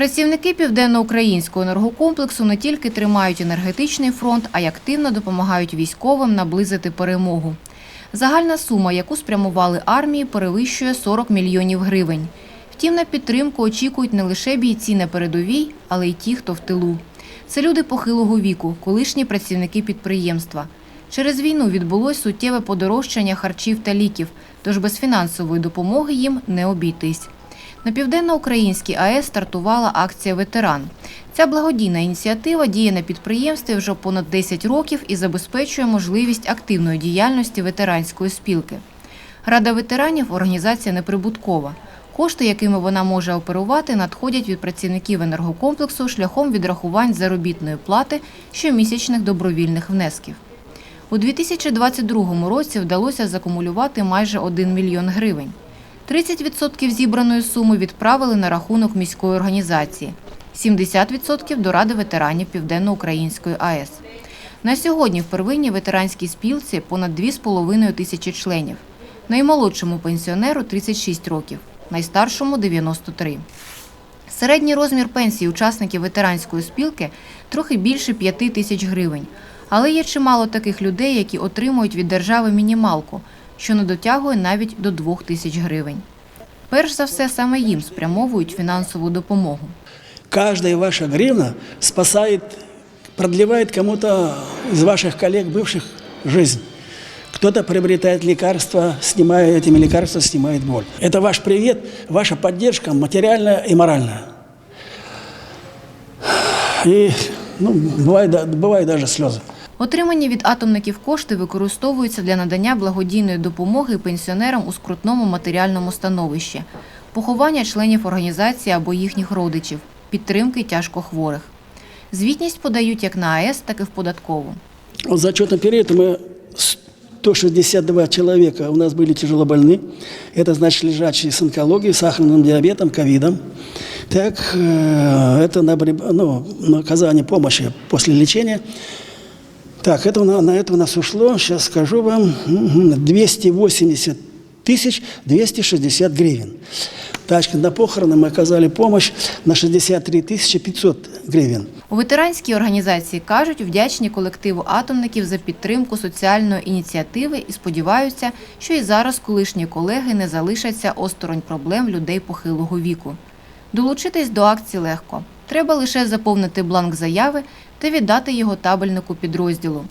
Працівники південноукраїнського енергокомплексу не тільки тримають енергетичний фронт, а й активно допомагають військовим наблизити перемогу. Загальна сума, яку спрямували армії, перевищує 40 мільйонів гривень. Втім, на підтримку очікують не лише бійці на передовій, але й ті, хто в тилу. Це люди похилого віку, колишні працівники підприємства. Через війну відбулось суттєве подорожчання харчів та ліків, тож без фінансової допомоги їм не обійтись. На південноукраїнській АЕС стартувала акція Ветеран. Ця благодійна ініціатива діє на підприємстві вже понад 10 років і забезпечує можливість активної діяльності ветеранської спілки. Рада ветеранів організація неприбуткова. Кошти, якими вона може оперувати, надходять від працівників енергокомплексу шляхом відрахувань заробітної плати щомісячних добровільних внесків. У 2022 році вдалося закумулювати майже 1 мільйон гривень. 30% зібраної суми відправили на рахунок міської організації, 70% до Ради ветеранів Південно-Української АЕС. На сьогодні в первинній ветеранській спілці понад 2,5 тисячі членів. Наймолодшому пенсіонеру 36 років, найстаршому 93. Середній розмір пенсії учасників ветеранської спілки трохи більше 5 тисяч гривень. Але є чимало таких людей, які отримують від держави мінімалку, що не дотягує навіть до 2 тисяч гривень. Перш за все, саме їм спрямовують фінансову допомогу. Каждая ваша гривна спасает, продлевает кому-то из ваших коллег, бывших, жизнь. Кто-то приобретает лекарства, снимая этими лекарствами, снимает боль. Это ваш привет, ваша поддержка материальная и моральная. И ну, бывает, да- бывают даже слезы. Отримані від атомників кошти використовуються для надання благодійної допомоги пенсіонерам у скрутному матеріальному становищі, поховання членів організації або їхніх родичів, підтримки тяжкохворих. Звітність подають як на АЕС, так і в податкову. Вот за отчетный период мы 162 человека у нас были тяжело больны. Это значит лежачие с онкологией, сахарным диабетом, ковидом. Так, э, это на, бореб- ну, на оказание помощи после лечения. Так, это, на, на это у нас ушло, сейчас скажу вам, мгм, 280 тысяч 260 гривен. Так, на похороны мы оказали помощь на 63 тысячи 500 гривен. У ветеранській організації кажуть, вдячні колективу атомників за підтримку соціальної ініціативи і сподіваються, що і зараз колишні колеги не залишаться осторонь проблем людей похилого віку. Долучитись до акції легко. Треба лише заповнити бланк заяви та віддати його табельнику підрозділу.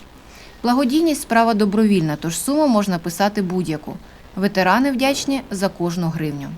Благодійність справа добровільна, тож суму можна писати будь-яку. Ветерани вдячні за кожну гривню.